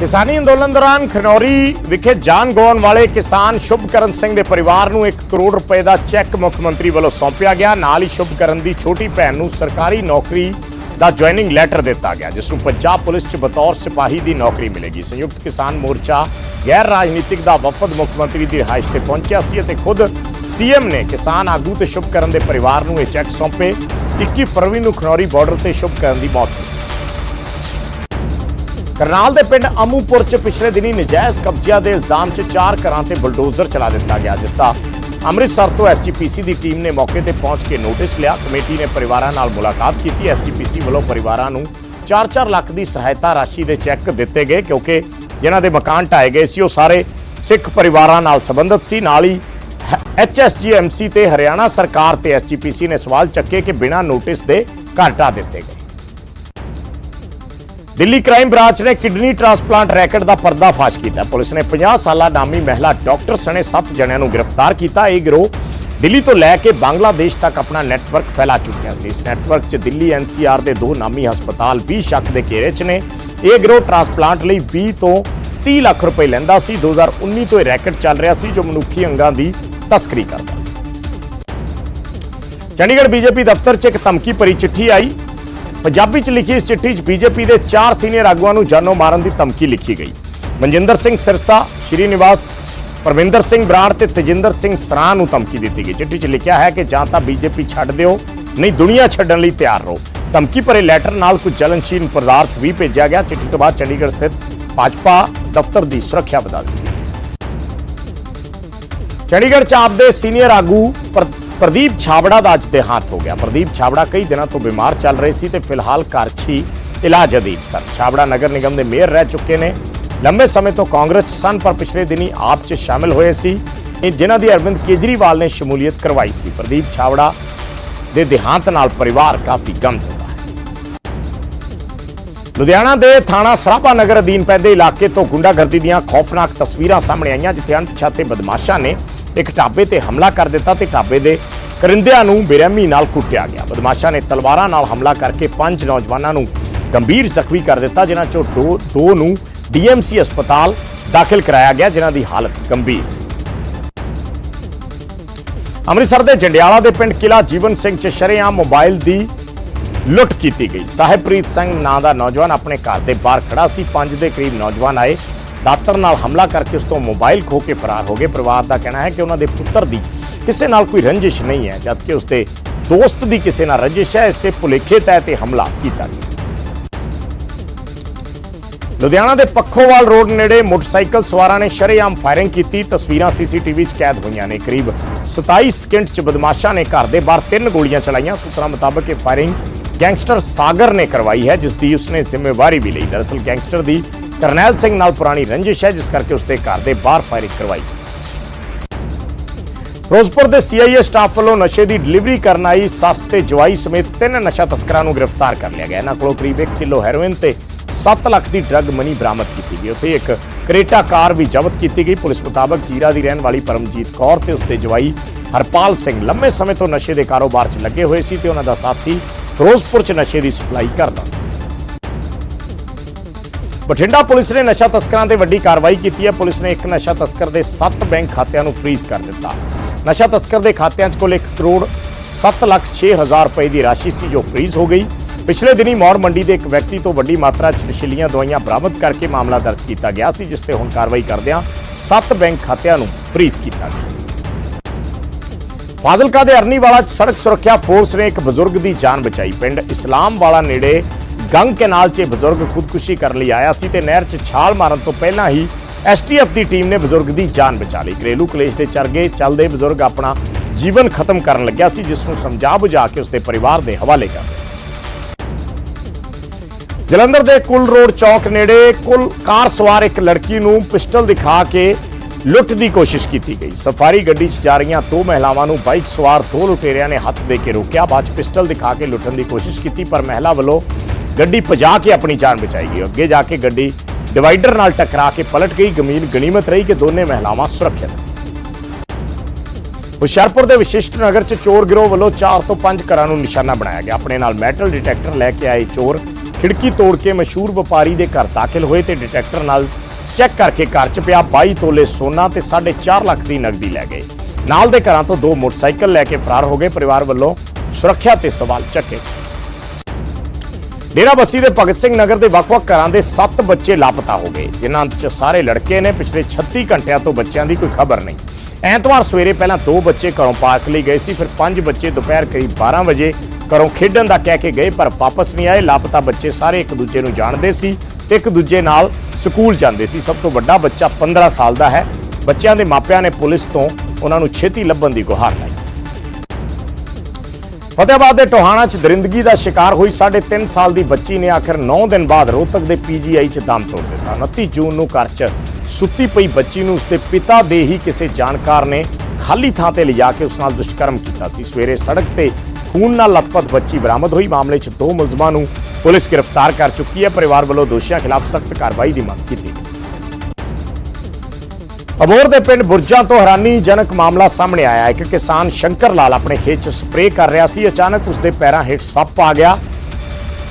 ਕਿਸਾਨੀ ਅੰਦੋਲਨ ਦੌਰਾਨ ਖਨੌਰੀ ਵਿਖੇ ਜਾਨ ਗਵਾਉਣ ਵਾਲੇ ਕਿਸਾਨ ਸ਼ੁਭਕਰਨ ਸਿੰਘ ਦੇ ਪਰਿਵਾਰ ਨੂੰ 1 ਕਰੋੜ ਰੁਪਏ ਦਾ ਚੈੱਕ ਮੁੱਖ ਮੰਤਰੀ ਵੱਲੋਂ ਸੌਂਪਿਆ ਗਿਆ। ਨਾਲ ਹੀ ਸ਼ੁਭਕਰਨ ਦੀ ਛੋਟੀ ਭੈਣ ਨੂੰ ਸਰਕਾਰੀ ਨੌਕਰੀ ਦਾ ਜੁਆਇਨਿੰਗ ਲੈਟਰ ਦਿੱਤਾ ਗਿਆ, ਜਿਸ ਨੂੰ ਪੰਜਾਬ ਪੁਲਿਸ 'ਚ ਬਤੌਰ ਸਿਪਾਹੀ ਦੀ ਨੌਕਰੀ ਮਿਲੇਗੀ। ਸੰਯੁਕਤ ਕਿਸਾਨ ਮੋਰਚਾ ਗੈਰ ਰਾਜਨੀਤਿਕ ਦਾ ਵਫਦ ਮੁੱਖ ਮੰਤਰੀ ਦੀ ਰਿਹਾਇਸ਼ ਤੇ ਪਹੁੰਚਿਆ ਸੀ ਅਤੇ ਖੁਦ ਸੀਐਮ ਨੇ ਕਿਸਾਨ ਆਗੂ ਤੇ ਸ਼ੁਭਕਰਨ ਦੇ ਪਰਿਵਾਰ ਨੂੰ ਇਹ ਚੈੱਕ ਸੌਂਪੇ। 21 ਫਰਵਰੀ ਨੂੰ ਖਨੌਰੀ ਬਾਰਡਰ ਤੇ ਸ਼ੁਭਕਰਨ ਦੀ ਮੌਤ ਹੋਈ ਕਰਨਾਲ ਦੇ ਪਿੰਡ ਅਮੂਪੁਰ 'ਚ ਪਿਛਲੇ ਦਿਨੀ ਨਜਾਇਜ਼ ਕਬਜ਼ਿਆਂ ਦੇ ਇਲਜ਼ਾਮ 'ਚ ਚਾਰ ਘਰਾਂ ਤੇ ਬੁਲਡੋਜ਼ਰ ਚਲਾ ਦਿੱਤਾ ਗਿਆ, ਜਿਸ ਦਾ ਅੰਮ੍ਰਿਤਸਰ ਤੋਂ ਐਸਜੀਪੀਸੀ ਦੀ ਟੀਮ ਨੇ ਮੌਕੇ ਤੇ ਪਹੁੰਚ ਕੇ ਨੋਟਿਸ ਲਿਆ। ਕਮੇਟੀ ਨੇ ਪਰਿਵਾਰਾਂ ਨਾਲ ਮੁਲਾਕਾਤ ਕੀਤੀ। ਐਸਜੀਪੀਸੀ ਵੱਲੋਂ ਪਰਿਵਾਰਾਂ ਨੂੰ 4-4 ਲੱਖ ਦੀ ਸਹਾਇਤਾ ਰਾਸ਼ੀ ਦੇ ਚੈੱਕ ਦਿੱਤੇ ਗਏ, ਕਿਉਂਕਿ ਜਿਨ੍ਹਾਂ ਦੇ ਮਕਾਨ ਢਾਏ ਗਏ ਸੀ, ਉਹ ਸਾਰੇ ਸਿੱਖ ਪਰਿਵਾਰਾਂ ਨਾਲ ਸੰਬੰਧਿਤ ਸੀ। ਨਾਲ ਹੀ ਐਚਐਸਜੀਐਮਸੀ ਤੇ ਹਰਿਆਣਾ ਸਰਕਾਰ ਤੇ ਐਸਜੀਪੀਸੀ ਨੇ ਸਵਾਲ ਚੱਕੇ ਕਿ ਬਿਨਾਂ ਨੋਟਿਸ ਦੇ ਘਰ ਢਾਹ ਦਿੱਤੇ ਗਏ। ਦਿੱਲੀ ਕ੍ਰਾਈਮ ਬ੍ਰਾਂਚ ਨੇ ਕਿਡਨੀ ਟ੍ਰਾਂਸਪਲਾਂਟ ਰੈਕਟ ਦਾ ਪਰਦਾਫਾਸ਼ ਕੀਤਾ। ਪੁਲਿਸ ਨੇ 50 ਸਾਲਾ ਨਾਮੀ ਮਹਿਲਾ ਡਾਕਟਰ ਸਣੇ 7 ਜਣਿਆਂ ਨੂੰ ਗ੍ਰਿਫਤਾਰ ਕੀਤਾ। ਇਹ ਗਿਰੋਹ ਦਿੱਲੀ ਤੋਂ ਲੈ ਕੇ ਬੰਗਲਾਦੇਸ਼ ਤੱਕ ਆਪਣਾ ਨੈਟਵਰਕ ਫੈਲਾ ਚੁੱਕਿਆ ਸੀ। ਇਸ ਨੈਟਵਰਕ 'ਚ ਦਿੱਲੀ ਐਨਸੀਆਰ ਦੇ ਦੋ ਨਾਮੀ ਹਸਪਤਾਲ 20 ਸ਼ੱਕ ਦੇ ਘੇਰੇ 'ਚ ਨੇ। ਇਹ ਗਿਰੋਹ ਟ੍ਰਾਂਸਪਲਾਂਟ ਲਈ 20 ਤੋਂ 30 ਲੱਖ ਰੁਪਏ ਲੈਂਦਾ ਸੀ। 2019 ਤੋਂ ਇਹ ਰੈਕਟ ਚੱਲ ਰਿਹਾ ਸੀ, ਜੋ ਮਨੁੱਖੀ ਅੰਗਾਂ ਦੀ ਤਸਕਰੀ ਕਰਦਾ ਸੀ। ਚੰਡੀਗੜ੍ਹ ਬੀਜੇਪੀ ਦਫ਼ਤਰ 'ਚ ਇੱਕ ਧਮਕੀ ਭਰੀ ਚਿੱਠੀ ਆਈ। ਪੰਜਾਬੀ 'ਚ ਲਿਖੀ ਇਸ ਚਿੱਠੀ 'ਚ ਬੀਜੇਪੀ ਦੇ ਚਾਰ ਸੀਨੀਅਰ ਆਗੂਆਂ ਨੂੰ ਜਾਨੋਂ ਮਾਰਨ ਦੀ ਧਮਕੀ ਲਿਖੀ ਗਈ। ਮਨਜਿੰਦਰ ਸਿੰਘ ਸਿਰਸਾ ਸ਼੍ਰੀ ਨਿਵਾਸ ਪਰਮਿੰਦਰ ਸਿੰਘ ਬਰਾੜ ਤੇ ਤੇਜਿੰਦਰ ਸਿੰਘ ਸਰਾਂ ਨੂੰ ਧਮਕੀ ਦਿੱਤੀ ਗਈ। ਚਿੱਠੀ 'ਚ ਲਿਖਿਆ ਹੈ ਕਿ ਜਾਂ ਤਾਂ ਬੀਜੇਪੀ ਛੱਡ ਦਿਓ, ਨਹੀਂ ਦੁਨੀਆ ਛੱਡਣ ਲਈ ਤਿਆਰ ਰਹੋ। ਧਮਕੀ ਭਰੇ ਲੈਟਰ ਨਾਲ ਕੁਝ ਜਲਨਸ਼ੀਲ ਪਦਾਰਥ ਵੀ ਭੇਜਿਆ ਗਿਆ। ਚਿੱਠੀ ਤੋਂ ਬਾਅਦ ਚੰਡੀਗੜ੍ਹ ਸਥਿਤ ਭਾਜਪਾ ਦਫ਼ਤਰ ਦੀ ਸੁਰੱਖਿਆ ਵਧਾ ਦਿੱਤੀ ਚੰਡੀਗੜ੍ਹ ਚ ਆਪਦੇ ਸੀਨੀਅਰ ਆਗੂ ਪ੍ਰਦੀਪ ਛਾਬੜਾ ਦਾ ਅੱਜ ਦੇਹਾਂਤ ਹੋ ਗਿਆ। ਪ੍ਰਦੀਪ ਛਾਬੜਾ ਕਈ ਦਿਨਾਂ ਤੋਂ ਬਿਮਾਰ ਚੱਲ ਰਹੇ ਸੀ ਤੇ ਫਿਲਹਾਲ ਘਰ 'ਚ ਹੀ ਇਲਾਜ ਅਧੀਨ ਸਨ। ਛਾਬੜਾ ਨਗਰ ਨਿਗਮ ਦੇ ਮੇਅਰ ਰਹਿ ਚੁੱਕੇ ਨੇ। ਲੰਬੇ ਸਮੇਂ ਤੋਂ ਕਾਂਗਰਸ 'ਚ ਸਨ, ਪਰ ਪਿਛਲੇ ਦਿਨੀ ਆਪ 'ਚ ਸ਼ਾਮਿਲ ਹੋਏ ਸੀ। ਇਹ ਜਿਨ੍ਹਾਂ ਦੀ ਅਰਵਿੰਦ ਕੇਜਰੀਵਾਲ ਨੇ ਸ਼ਮੂਲੀਅਤ ਕਰਵਾਈ ਸੀ। ਪ੍ਰਦੀਪ ਛਾਬੜਾ ਦੇ ਦੇਹਾਂਤ ਨਾਲ ਪਰਿਵਾਰ ਕਾਫੀ ਗਮਜ਼ਦਾ ਲੁਧਿਆਣਾ ਦੇ ਥਾਣਾ ਸਰਾਭਾ ਨਗਰ ਅਧੀਨ ਪੈਂਦੇ ਇਲਾਕੇ ਤੋਂ ਗੁੰਡਾਗਰਦੀ ਦੀਆਂ ਖੌਫਨਾਕ ਤਸਵੀਰਾਂ ਸਾਹਮਣੇ ਆਈਆਂ, ਜਿੱਥੇ ਅਣਪਛਾਤੇ ਬਦਮਾਸ਼ਾਂ ਨੇ ਇੱਕ ਢਾਬੇ ਤੇ ਹਮਲਾ ਕਰ ਦਿੱਤਾ ਤੇ ਢਾਬੇ ਦੇ ਕਰਿੰਦਿਆਂ ਨੂੰ ਬੇਰਹਿਮੀ ਨਾਲ ਕੁੱਟਿਆ ਗਿਆ। ਬਦਮਾਸ਼ਾਂ ਨੇ ਤਲਵਾਰਾਂ ਨਾਲ ਹਮਲਾ ਕਰਕੇ ਪੰਜ ਨੌਜਵਾਨਾਂ ਨੂੰ ਗੰਭੀਰ ਜ਼ਖਮੀ ਕਰ ਦਿੱਤਾ, ਜਿਨ੍ਹਾਂ ਚੋਂ ਦੋ ਨੂੰ ਡੀਐਮਸੀ ਹਸਪਤਾਲ ਦਾਖਲ ਕਰਾਇਆ ਗਿਆ, ਜਿਨ੍ਹਾਂ ਦੀ ਹਾਲਤ ਗੰਭੀਰ। ਅੰਮ੍ਰਿਤਸਰ ਦੇ ਜੰਡਿਆਲਾ ਦੇ ਪਿੰਡ ਕਿਲਾ ਜੀਵਨ ਸਿੰਘ ਚ ਸ਼ਰੇਆਮ ਮੋਬਾਈਲ ਦੀ ਲੁੱਟ ਕੀਤੀ ਗਈ। ਸਾਹਿਬਪ੍ਰੀਤ ਸਿੰਘ ਨਾਂ ਦਾ ਨੌਜਵਾਨ ਆਪਣੇ ਘਰ ਦੇ ਬਾਹਰ ਖੜਾ ਸੀ। ਪੰਜ ਦੇ ਕਰੀਬ ਨੌਜਵਾਨ ਆਏ। ਦਾਤਰ ਨਾਲ ਹਮਲਾ ਕਰਕੇ ਉਸ ਤੋਂ ਮੋਬਾਈਲ ਖੋ ਕੇ ਫਰਾਰ ਹੋ ਗਏ। ਪਰਿਵਾਰ ਦਾ ਕਹਿਣਾ ਹੈ ਕਿ ਉਹਨਾਂ ਦੇ ਪੁੱਤਰ ਦੀ ਕਿਸੇ ਨਾਲ ਕੋਈ ਰੰਜਿਸ਼ ਨਹੀਂ ਹੈ, ਜਦਕਿ ਉਸ ਦੇ ਦੋਸਤ ਦੀ ਕਿਸੇ ਨਾਲ ਰੰਜਿਸ਼ ਹੈ। ਇਸੇ ਭੁਲੇਖੇ ਤਹਿਤ ਇਹ ਹਮਲਾ ਕੀਤਾ ਗਿਆ। ਲੁਧਿਆਣਾ ਦੇ ਪੱਖੋਵਾਲ ਰੋਡ ਨੇੜੇ ਮੋਟਰਸਾਈਕਲ ਸਵਾਰਾਂ ਨੇ ਸ਼ਰੇਆਮ ਫਾਇਰਿੰਗ ਕੀਤੀ। ਤਸਵੀਰਾਂ ਸੀਸੀਟੀਵੀ 'ਚ ਕੈਦ ਹੋਈਆਂ ਨੇ। ਕਰੀਬ 27 ਸਕਿੰਟ 'ਚ ਬਦਮਾਸ਼ਾਂ ਨੇ ਘਰ ਦੇ ਬਾਹਰ ਤਿੰਨ ਗੋਲੀਆਂ ਚਲਾਈਆਂ। ਸੂਤਰਾਂ ਮੁਤਾਬਕ ਇਹ ਫਾਇਰਿੰਗ ਗੈਂਗਸਟਰ ਸਾਗਰ ਨੇ ਕਰਵਾਈ ਹੈ, ਜਿਸ ਦੀ ਉਸਨੇ ਜ਼ਿੰਮੇਵਾਰੀ ਵੀ ਲਈ। ਦਰਅਸਲ ਗੈਂਗਸਟਰ ਦੀ ਕਰਨੈਲ ਸਿੰਘ ਨਾਲ ਪੁਰਾਣੀ ਰੰਜਿਸ਼ ਹੈ, ਜਿਸ ਕਰਕੇ ਉਸਦੇ ਘਰ ਦੇ ਬਾਹਰ ਫਾਇਰਿੰਗ ਕਰਵਾਈ। ਫਿਰੋਜ਼ਪੁਰ ਦੇ ਸੀਆਈਏ ਸਟਾਫ ਵੱਲੋਂ ਨਸ਼ੇ ਦੀ ਡਿਲੀਵਰੀ ਕਰਨ ਆਈ ਸੱਸ ਸਸਤੇ ਜਵਾਈ ਸਮੇਤ ਤਿੰਨ ਨਸ਼ਾ ਤਸਕਰਾਂ ਨੂੰ ਗ੍ਰਿਫਤਾਰ ਕਰ ਲਿਆ ਗਿਆ। ਇਹਨਾਂ ਕੋਲੋਂ ਕਰੀਬ 1 ਕਿਲੋ ਹੈਰੋਇਨ ਤੇ 7 ਲੱਖ ਦੀ ਡਰੱਗ ਮਨੀ ਬਰਾਮਦ ਕੀਤੀ ਗਈ। ਉੱਥੇ ਇੱਕ ਕਰੇਟਾ ਕਾਰ ਵੀ ਜ਼ਬਤ ਕੀਤੀ ਗਈ। ਪੁਲਿਸ ਮੁਤਾਬਕ ਜੀਰਾ ਦੀ ਰਹਿਣ ਵਾਲੀ ਪਰਮਜੀਤ ਕੌਰ ਤੇ ਉਸਦੇ ਜਵਾਈ ਹਰਪਾਲ ਸਿੰਘ ਲੰਮੇ ਸਮੇਂ ਤੋਂ ਨਸ਼ੇ ਦੇ ਕਾਰੋਬਾਰ 'ਚ ਲੱਗੇ ਹੋਏ ਸੀ ਤੇ ਉਹਨਾਂ ਦਾ ਸਾਥੀ ਫਿਰੋਜ਼ਪੁਰ 'ਚ ਨਸ਼ੇ ਦੀ ਸਪਲਾਈ ਕਰਦਾ ਸੀ। ਬਠਿੰਡਾ ਪੁਲਿਸ ਨੇ ਨਸ਼ਾ ਤਸਕਰਾਂ ਤੇ ਵੱਡੀ ਕਾਰਵਾਈ ਕੀਤੀ ਹੈ। ਪੁਲਿਸ ਨੇ ਇੱਕ ਨਸ਼ਾ ਤਸਕਰ ਦੇ 7 ਬੈਂਕ ਖਾਤਿਆਂ ਨੂੰ ਫ੍ਰੀਜ਼ ਕਰ ਦਿੱਤਾ। ਨਸ਼ਾ ਤਸਕਰ ਦੇ ਖਾਤਿਆਂ 'ਚ ਕੁੱਲ 1 ਕਰੋੜ 7 ਲੱਖ 6 ਹਜ਼ਾਰ ਰੁਪਏ ਦੀ ਰਾਸ਼ੀ ਸੀ, ਜੋ ਫ੍ਰੀਜ਼ ਹੋ ਗਈ। ਪਿਛਲੇ ਦਿਨੀ ਮੌੜ ਮੰਡੀ ਦੇ ਇੱਕ ਵਿਅਕਤੀ ਤੋਂ ਵੱਡੀ ਮਾਤਰਾ 'ਚ ਨਸ਼ੀਲੀਆਂ ਦਵਾਈਆਂ ਬਰਾਮਦ ਕਰਕੇ ਮਾਮਲਾ ਦਰਜ ਕੀਤਾ ਗਿਆ ਸੀ, ਜਿਸ ਤੇ ਹੁਣ ਕਾਰਵਾਈ ਕਰਦਿਆਂ 7 ਬੈਂਕ ਖਾਤਿਆਂ ਨੂੰ ਫ੍ਰੀਜ਼ ਕੀਤਾ ਗਿਆ। ਫਾਜ਼ਿਲਕਾ ਦੇ ਅਰਨੀਵਾਲਾ 'ਚ ਸੜਕ ਸੁਰੱਖਿਆ ਫੋਰਸ ਨੇ ਇੱਕ ਬਜ਼ੁਰਗ ਦੀ ਜਾਨ ਬਚਾਈ। ਪਿੰਡ ਇਸਲਾਮਵਾਲਾ ਨੇੜੇ ਗੰਗ ਕੈਨਾਲ 'ਚ ਬਜ਼ੁਰਗ ਖੁਦਕੁਸ਼ੀ ਕਰਨ ਲਈ ਆਇਆ ਸੀ ਤੇ ਨਹਿਰ 'ਚ ਛਾਲ ਮਾਰਨ ਤੋਂ ਪਹਿਲਾਂ ਹੀ ਐਸਟੀਐਫ ਦੀ ਟੀਮ ਨੇ ਬਜ਼ੁਰਗ ਦੀ ਜਾਨ ਬਚਾ ਲਈ। ਘਰੇਲੂ ਕਲੇਸ਼ ਦੇ ਚਰਗੇ ਚੱਲਦੇ ਬਜ਼ੁਰਗ ਆਪਣਾ ਜੀਵਨ ਖਤਮ ਕਰਨ ਲੱਗਿਆ ਸੀ, ਜਿਸ ਨੂੰ ਸਮਝਾ ਬੁਝਾ ਕੇ ਉਸਦੇ ਪਰਿਵਾਰ ਦੇ ਹਵਾਲੇ ਕਰ ਦਿੱਤਾ। ਜਲੰਧਰ ਦੇ ਕੁਲ ਰੋਡ ਚੌਕ ਨੇੜੇ ਕੁਲ ਕਾਰ ਸਵਾਰ ਇੱਕ ਲੜਕੀ ਨੂੰ ਪਿਸਟਲ ਦਿਖਾ ਕੇ ਲੁੱਟ ਦੀ ਕੋਸ਼ਿਸ਼ ਕੀਤੀ ਗਈ। ਸਫਾਰੀ ਗੱਡੀ 'ਚ ਜਾ ਰਹੀਆਂ ਦੋ ਮਹਿਲਾਵਾਂ ਨੂੰ ਬਾਈਕ ਸਵਾਰ ਦੋ ਲੁਟੇਰਿਆਂ ਨੇ ਹੱਥ ਦੇ ਕੇ ਰੋਕਿਆ। ਬਾਅਦ 'ਚ ਪਿਸਟਲ ਦਿਖਾ ਕੇ ਲੁੱਟਣ ਦੀ ਕੋਸ਼ਿਸ਼ ਕੀਤੀ, ਪਰ ਮਹਿਲਾ ਵੱਲੋਂ ਗੱਡੀ ਭਜਾ ਕੇ ਆਪਣੀ ਜਾਨ ਬਚਾਈ ਗਈ। ਅੱਗੇ ਜਾ ਕੇ ਗੱਡੀ ਡਿਵਾਈਡਰ ਨਾਲ ਟਕਰਾ ਕੇ ਪਲਟ ਗਈ। ਗਮੀਨ ਗਨੀਮਤ ਰਹੀ ਕਿ ਦੋਨੇ ਮਹਿਲਾਵਾਂ ਸੁਰੱਖਿਅਤ ਹੁਸ਼ਿਆਰਪੁਰ ਦੇ ਵਿਸ਼ਿਸ਼ਟ ਨਗਰ 'ਚ ਚੋਰ ਗਿਰੋਹ ਵੱਲੋਂ 4 ਤੋਂ 5 ਘਰਾਂ ਨੂੰ ਨਿਸ਼ਾਨਾ ਬਣਾਇਆ ਗਿਆ। ਆਪਣੇ ਨਾਲ ਮੈਟਲ ਡਿਟੈਕਟਰ ਲੈ ਕੇ ਆਏ ਚੋਰ ਖਿੜਕੀ ਤੋੜ ਕੇ ਮਸ਼ਹੂਰ ਵਪਾਰੀ ਦੇ ਘਰ ਦਾਖਲ ਹੋਏ ਤੇ ਡਿਟੈਕਟਰ ਨਾਲ ਚੈੱਕ ਕਰਕੇ ਘਰ 'ਚ ਪਿਆ 22 ਤੋਲੇ ਸੋਨਾ ਤੇ 4.5 ਲੱਖ ਦੀ ਨਕਦੀ ਲੈ ਗਏ। ਨਾਲ ਦੇ ਘਰਾਂ ਤੋਂ ਦੋ ਮੋਟਰਸਾਈਕਲ ਲੈ ਕੇ ਫਰਾਰ ਹੋ ਗਏ। ਪਰਿਵਾਰ ਵੱਲੋਂ ਸੁਰੱਖਿਆ ਤੇ ਸਵਾਲ ਚੱਕੇ। ਡੇਰਾ ਬੱਸੀ ਦੇ ਭਗਤ ਸਿੰਘ ਨਗਰ ਦੇ ਵੱਖ-ਵੱਖ ਘਰਾਂ ਦੇ 7 ਬੱਚੇ ਲਾਪਤਾ ਹੋ ਗਏ, ਜਿਨ੍ਹਾਂ 'ਚ ਸਾਰੇ ਲੜਕੇ ਨੇ ਪਿਛਲੇ 36 ਘੰਟਿਆਂ ਤੋਂ ਬੱਚਿਆਂ ਦੀ ਕੋਈ ਖਬਰ ਨਹੀਂ। ਐਤਵਾਰ ਸਵੇਰੇ ਪਹਿਲਾਂ ਦੋ ਬੱਚੇ ਘਰੋਂ ਪਾਰਕ ਲਈ ਗਏ ਸੀ, ਫਿਰ ਪੰਜ ਬੱਚੇ ਦੁਪਹਿਰ ਕਰੀਬ 12 ਵਜੇ ਘਰੋਂ ਖੇਡਣ ਦਾ ਕਹਿ ਕੇ ਗਏ, ਪਰ ਵਾਪਸ ਨਹੀਂ ਆਏ। ਲਾਪਤਾ ਬੱਚੇ ਸਾਰੇ ਇੱਕ ਦੂਜੇ ਨੂੰ ਜਾਣਦੇ ਸੀ ਤੇ ਇੱਕ ਦੂਜੇ ਨਾਲ ਸਕੂਲ ਜਾਂਦੇ ਸੀ। ਸਭ ਤੋਂ ਵੱਡਾ ਬੱਚਾ 15 ਸਾਲ ਦਾ ਹੈ। ਬੱਚਿਆਂ ਦੇ ਮਾਪਿਆਂ ਨੇ ਪੁਲਿਸ ਤੋਂ ਉਹਨਾਂ ਨੂੰ ਛੇਤੀ ਲੱਭਣ ਦੀ ਗੁਹਾਰ ਲਾਈ। ਫਤਿਆਬਾਦ ਦੇ ਟੋਹਾਣਾ 'ਚ ਦਰਿੰਦਗੀ ਦਾ ਸ਼ਿਕਾਰ ਹੋਈ 3.5 ਸਾਲ ਦੀ ਬੱਚੀ ਨੇ ਆਖਰ 9 ਦਿਨ ਬਾਅਦ ਰੋਹਤਕ ਦੇ ਪੀਜੀਆਈ 'ਚ ਦਮ ਤੋੜ ਦਿੱਤਾ। 29 ਜੂਨ ਨੂੰ ਘਰ 'ਚ ਸੁੱਤੀ ਪਈ ਬੱਚੀ ਨੂੰ ਉਸਦੇ ਪਿਤਾ ਦੇ ਹੀ ਕਿਸੇ ਜਾਣਕਾਰ ਨੇ ਖਾਲੀ ਥਾਂ ਤੇ ਲਿਜਾ ਕੇ ਉਸ ਨਾਲ ਦੁਸ਼ਕਰਮ ਕੀਤਾ ਸੀ। ਸਵੇਰੇ ਸੜਕ ਤੇ ਖੂਨ ਨਾਲ ਲਥਪਥ ਬੱਚੀ ਬਰਾਮਦ ਹੋਈ। ਮਾਮਲੇ 'ਚ ਦੋ ਮੁਲਜ਼ਮਾਂ ਨੂੰ ਪੁਲਿਸ ਗ੍ਰਿਫਤਾਰ ਕਰ ਚੁੱਕੀ ਹੈ। ਪਰਿਵਾਰ ਵੱਲੋਂ ਦੋਸ਼ੀਆਂ ਖਿਲਾਫ ਸਖਤ ਕਾਰਵਾਈ ਦੀ ਮੰਗ ਕੀਤੀ ਗਈ। ਅਬੋਰ ਦੇ ਪਿੰਡ ਬੁਰਜਾਂ ਤੋਂ ਹੈਰਾਨੀਜਨਕ ਮਾਮਲਾ ਸਾਹਮਣੇ ਆਇਆ ਹੈ। ਕਿ ਕਿਸਾਨ ਸ਼ੰਕਰ ਲਾਲ ਆਪਣੇ ਖੇਤ 'ਚ ਸਪਰੇਅ ਕਰ ਰਿਹਾ ਸੀ। ਅਚਾਨਕ ਉਸਦੇ ਪੈਰਾਂ ਹੇਠ ਸੱਪ ਆ ਗਿਆ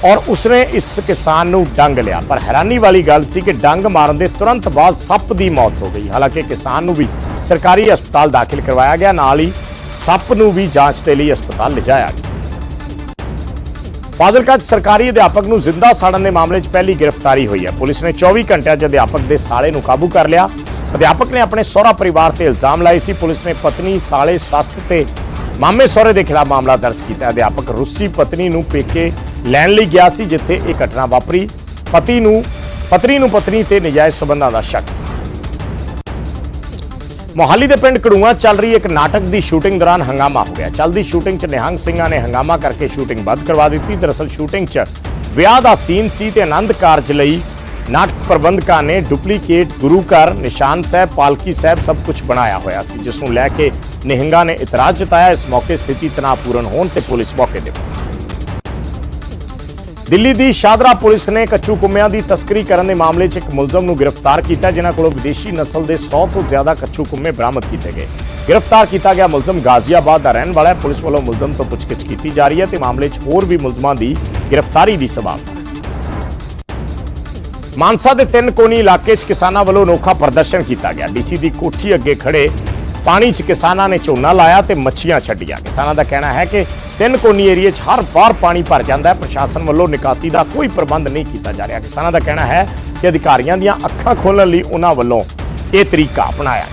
ਔਰ ਉਸਨੇ ਇਸ ਕਿਸਾਨ ਨੂੰ ਡੰਗ ਲਿਆ। ਪਰ ਹੈਰਾਨੀ ਵਾਲੀ ਗੱਲ ਸੀ ਕਿ ਡੰਗ ਮਾਰਨ ਦੇ ਤੁਰੰਤ ਬਾਅਦ ਸੱਪ ਦੀ ਮੌਤ ਹੋ ਗਈ। ਹਾਲਾਂਕਿ ਕਿਸਾਨ ਨੂੰ ਵੀ ਸਰਕਾਰੀ ਹਸਪਤਾਲ ਦਾਖਲ ਕਰਵਾਇਆ ਗਿਆ। ਨਾਲ ਹੀ ਸੱਪ ਨੂੰ ਵੀ ਜਾਂਚ ਦੇ ਲਈ ਹਸਪਤਾਲ ਲਿਜਾਇਆ ਗਿਆ। ਫਾਜ਼ਿਲਕਾ 'ਚ ਸਰਕਾਰੀ ਅਧਿਆਪਕ ਨੂੰ ਜ਼ਿੰਦਾ ਸਾੜਨ ਦੇ ਮਾਮਲੇ 'ਚ ਪਹਿਲੀ ਗ੍ਰਿਫਤਾਰੀ ਹੋਈ ਹੈ। ਪੁਲਿਸ ਨੇ 24 ਘੰਟਿਆਂ 'ਚ ਅਧਿਆਪਕ ਦੇ ਸਾਲੇ ਨੂੰ ਕਾਬੂ ਕਰ ਲਿਆ। ਅਧਿਆਪਕ ਨੇ ਆਪਣੇ ਸਹੁਰਾ ਪਰਿਵਾਰ ਤੇ ਇਲਜ਼ਾਮ ਲਾਏ ਸੀ। ਪੁਲਿਸ ਨੇ ਪਤਨੀ ਸਾਲੇ ਸੱਸ ਤੇ ਮਾਮੇ ਸਹੁਰੇ ਦੇ ਖਿਲਾਫ ਮਾਮਲਾ ਦਰਜ ਕੀਤਾ। ਅਧਿਆਪਕ ਰੂਸੀ ਪਤਨੀ ਨੂੰ ਪੇਕੇ ਲੈਣ ਲਈ ਗਿਆ ਸੀ, ਜਿੱਥੇ ਇਹ ਘਟਨਾ ਵਾਪਰੀ। ਪਤੀ ਨੂੰ, ਪਤਨੀ ਨੂੰ ਪਤਨੀ ਤੇ ਨਜਾਇਜ਼ ਸਬੰਧਾਂ ਦਾ ਸ਼ੱਕ ਸੀ। ਮੋਹਾਲੀ ਦੇ ਪਿੰਡ ਕੜੂਆ ਚੱਲ ਰਹੀ ਇੱਕ ਨਾਟਕ ਦੀ ਸ਼ੂਟਿੰਗ ਦੌਰਾਨ ਹੰਗਾਮਾ ਹੋ ਗਿਆ। ਚੱਲਦੀ ਸ਼ੂਟਿੰਗ 'ਚ ਨਿਹੰਗ ਸਿੰਘਾਂ ਨੇ ਹੰਗਾਮਾ ਕਰਕੇ ਸ਼ੂਟਿੰਗ ਬੰਦ ਕਰਵਾ ਦਿੱਤੀ। ਦਰਅਸਲ ਸ਼ੂਟਿੰਗ 'ਚ ਵਿਆਹ ਦਾ ਸੀਨ ਸੀ ਤੇ ਆਨੰਦ ਕਾਰਜ ਲਈ ਨਾਟਕ ਪ੍ਰਬੰਧਕਾਂ ਨੇ ਡੁਪਲੀਕੇਟ ਗੁਰੂ ਘਰ ਨਿਸ਼ਾਨ ਸਾਹਿਬ ਪਾਲਕੀ ਸਾਹਿਬ ਸਭ ਕੁਝ ਬਣਾਇਆ ਹੋਇਆ ਸੀ ਜਿਸ ਨੂੰ ਲੈ ਕੇ ਨਿਹੰਗਾਂ ਨੇ ਇਤਰਾਜ਼ ਜਤਾਇਆ ਇਸ ਮੌਕੇ ਸਥਿਤੀ ਤਣਾਅਪੂਰਨ ਹੋਣ ਤੇ ਪੁਲਿਸ ਮੌਕੇ ਤੇ ਦਿੱਲੀ ਦੀ ਸ਼ਾਦਰਾ ਪੁਲਿਸ ਨੇ ਕੱਚੂ ਕੁੰਮਿਆਂ ਦੀ ਤਸਕਰੀ ਕਰਨ ਦੇ ਮਾਮਲੇ 'ਚ ਇੱਕ ਮੁਲਜ਼ਮ ਨੂੰ ਗ੍ਰਿਫਤਾਰ ਕੀਤਾ ਜਿਨ੍ਹਾਂ ਕੋਲੋਂ ਵਿਦੇਸ਼ੀ ਨਸਲ ਦੇ 100 ਤੋਂ ਜ਼ਿਆਦਾ ਕੱਚੂ ਕੁੰਮੇ ਬਰਾਮਦ ਕੀਤੇ ਗਏ ਗ੍ਰਿਫਤਾਰ ਕੀਤਾ ਗਿਆ ਮੁਲਜ਼ਮ ਗਾਜ਼ੀਆਬਾਦ ਦਾ ਰਹਿਣ ਵਾਲਾ ਹੈ ਪੁਲਿਸ ਵੱਲੋਂ ਮੁਲਜ਼ਮ ਤੋਂ ਪੁੱਛਗਿੱਛ ਕੀਤੀ ਜਾ ਰਹੀ ਹੈ ਤੇ ਮਾਮਲੇ 'ਚ ਹੋਰ ਵੀ ਮੁਲਜ਼ਮਾਂ ਦੀ ਗ੍ਰਿਫਤਾਰੀ ਦੀ ਸੰਭਾਵਨਾ ਮਾਨਸਾ ਦੇ ਤਿੰਨ ਕੋਨੀ ਇਲਾਕੇ 'ਚ ਕਿਸਾਨਾਂ ਵੱਲੋਂ ਅਨੋਖਾ ਪ੍ਰਦਰਸ਼ਨ ਕੀਤਾ ਗਿਆ। ਡੀਸੀ ਦੀ ਕੋਠੀ ਅੱਗੇ ਖੜੇ ਪਾਣੀ 'ਚ ਕਿਸਾਨਾਂ ਨੇ ਝੋਨਾ ਲਾਇਆ ਤੇ ਮੱਛੀਆਂ ਛੱਡੀਆਂ। ਕਿਸਾਨਾਂ ਦਾ ਕਹਿਣਾ ਹੈ ਕਿ ਤਿੰਨ ਕੋਨੀ ਏਰੀਏ 'ਚ ਹਰ ਵਾਰ ਪਾਣੀ ਭਰ ਜਾਂਦਾ ਹੈ। ਪ੍ਰਸ਼ਾਸਨ ਵੱਲੋਂ ਨਿਕਾਸੀ ਦਾ ਕੋਈ ਪ੍ਰਬੰਧ ਨਹੀਂ ਕੀਤਾ ਜਾ ਰਿਹਾ। ਕਿਸਾਨਾਂ ਦਾ ਕਹਿਣਾ ਹੈ ਕਿ ਅਧਿਕਾਰੀਆਂ ਦੀਆਂ ਅੱਖਾਂ ਖੋਲਣ ਲਈ ਉਹਨਾਂ ਵੱਲੋਂ ਇਹ ਤਰੀਕਾ ਅਪਣਾਇਆ